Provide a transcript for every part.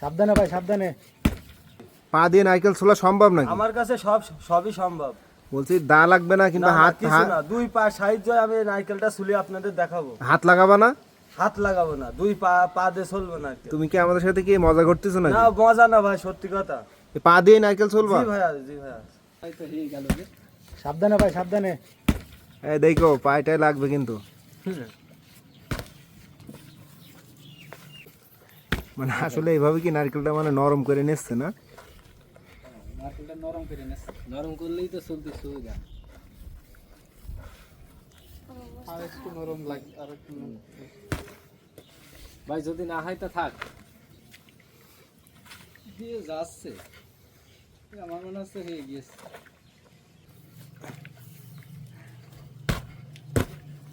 সাবধানে ভাই সাবধানে। পা দিয়ে নারকেল ছোলা সম্ভব নাকি? আমার কাছে সব সবই সম্ভব। বলছি দা লাগবে না কিংবা হাত কিছু না দুই পা সাহায্য আমি নারকেলটা ছুলে আপনাদের দেখাবো। হাত লাগাবা না? হাত লাগাবো না দুই পা পা দিয়ে চলবো না তুমি কি আমাদের সাথে কি মজা করতেছো না মজা না ভাই সত্যি কথা। পা দিয়ে নারকেল চলবা জি ভাইয়া জি হয়ে গেল সাবধানে ভাই সাবধানে। এই দেখো পায়টাই লাগবে কিন্তু। মানে আসলে এইভাবে কি নারকেলটা মানে নরম করে নিচ্ছে না? নারকেলটা নরম করে নেস নরম করলেই তো চলতে সুবিধা আর একটু নরম লাগে আর একটু ভাই যদি না হয় তো থাক। দিয়ে যাচ্ছে। আমার মনে হচ্ছে হয়ে গিয়েছে।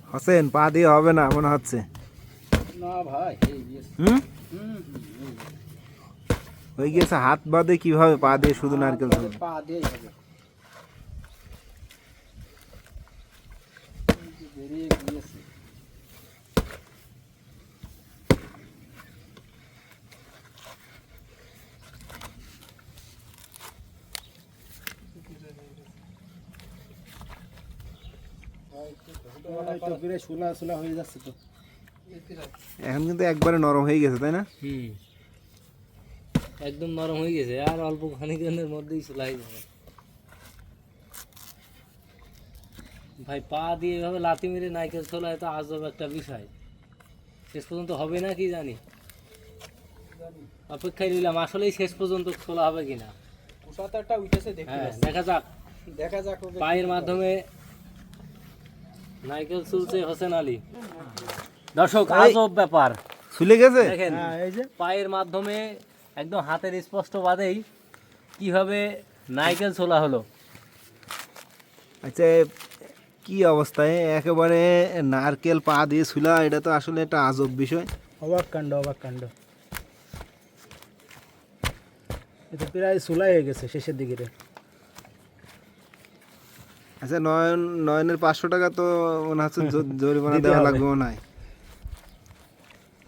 হোসেন পা দিয়ে হবে না মনে হচ্ছে। না ভাই হয়ে গিয়েছে। হুম? হয়ে গেছে। গিয়েছে হাত বাদে কীভাবে পা দিয়ে শুধু নারকেল আমাদের পা দিয়েই হবে শোলা শোলা হয়ে যাচ্ছে তো। এখন কিন্তু একবারে নরম হয়ে গেছে তাই না? হুম। একদম নরম হয়ে গেছে আর অল্প খানিকের মধ্যেই যাবে ভাই পা দিয়ে এভাবে লাথি মেরে নাইকেল ছোলা তো আজব একটা বিষয়। শেষ পর্যন্ত হবে না কি জানি? অপেক্ষায় রইলাম আসলেই শেষ পর্যন্ত ছোলা হবে কিনা? উঠেছে হ্যাঁ। দেখা যাক। দেখা যাক পায়ের মাধ্যমে নাইকেল চুলছে হোসেন আলী। দর্শক আজব ব্যাপার। শুলে গেছে? দেখেন এই যে। পায়ের মাধ্যমে একদম হাতের স্পষ্ট বাদেই কীভাবে নাইকেল ছোলা হলো। আচ্ছা কি অবস্থায় একেবারে নারকেল পা দিয়ে শুলা এটা তো আসলে একটা আজব বিষয়। অবাক কাণ্ড অবাক কাণ্ড। এটা প্রায় সোলাই হয়ে গেছে শেষের দিকে আচ্ছা নয়ন নয়নের পাঁচশো টাকা তো মনে হচ্ছে জরিমানা দেওয়া লাগবে মনে হয়।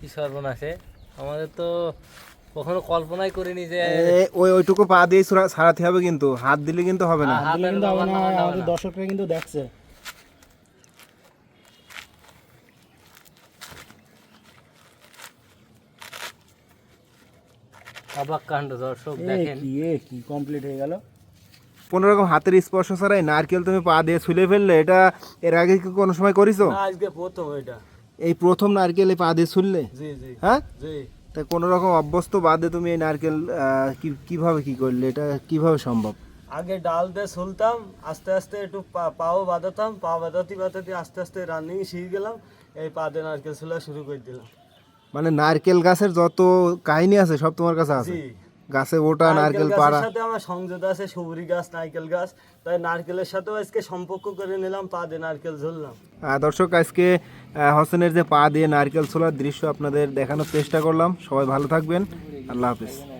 কি সর্বনাশে আমাদের তো কখনো কল্পনাই করিনি যে ওই ওইটুকু পা দিয়ে ছাড়াতে হবে কিন্তু হাত দিলে কিন্তু হবে না। কিন্তু হবে আমাদের দর্শকরা কিন্তু দেখছে। অবাক কাণ্ড দর্শক দেখেন। কি এ কি কমপ্লিট হয়ে গেল। কোনো রকম হাতের স্পর্শ ছাড়াই নারকেল তুমি পা দিয়ে ছুলে ফেললে এটা এর আগে কি কোনো সময় করিছো? আজকে প্রথম এটা। এই প্রথম নারকেল এই পা দিয়ে ছুললে হ্যাঁ? তা কোনো রকম অভ্যস্ত বাদে তুমি এই নারকেল কীভাবে কি করলে? এটা কীভাবে সম্ভব? আগে ডাল দিয়ে শুলতাম আস্তে আস্তে একটু পাও বাঁধাতাম পা বাঁধাতে বাঁধাতে আস্তে আস্তে রানিং শিখে গেলাম এই পা দিয়ে নারকেল ছোলা শুরু করে দিলাম। মানে নারকেল গাছের যত কাহিনী আছে সব তোমার কাছে আছে? গাছে ওটা নারকেল পাড়া। সাথে আমার সংযোগ আছে সুবরি গাছ নারকেল গাছ। তাই নারকেলের সাথেও আজকে সম্পর্ক করে নিলাম পা দিয়ে নারকেল ঝুললাম। আহ, দর্শক আজকে হোসেনের যে পা দিয়ে নারকেল ছোলার দৃশ্য আপনাদের দেখানোর চেষ্টা করলাম। সবাই ভালো থাকবেন। আল্লাহ হাফিজ।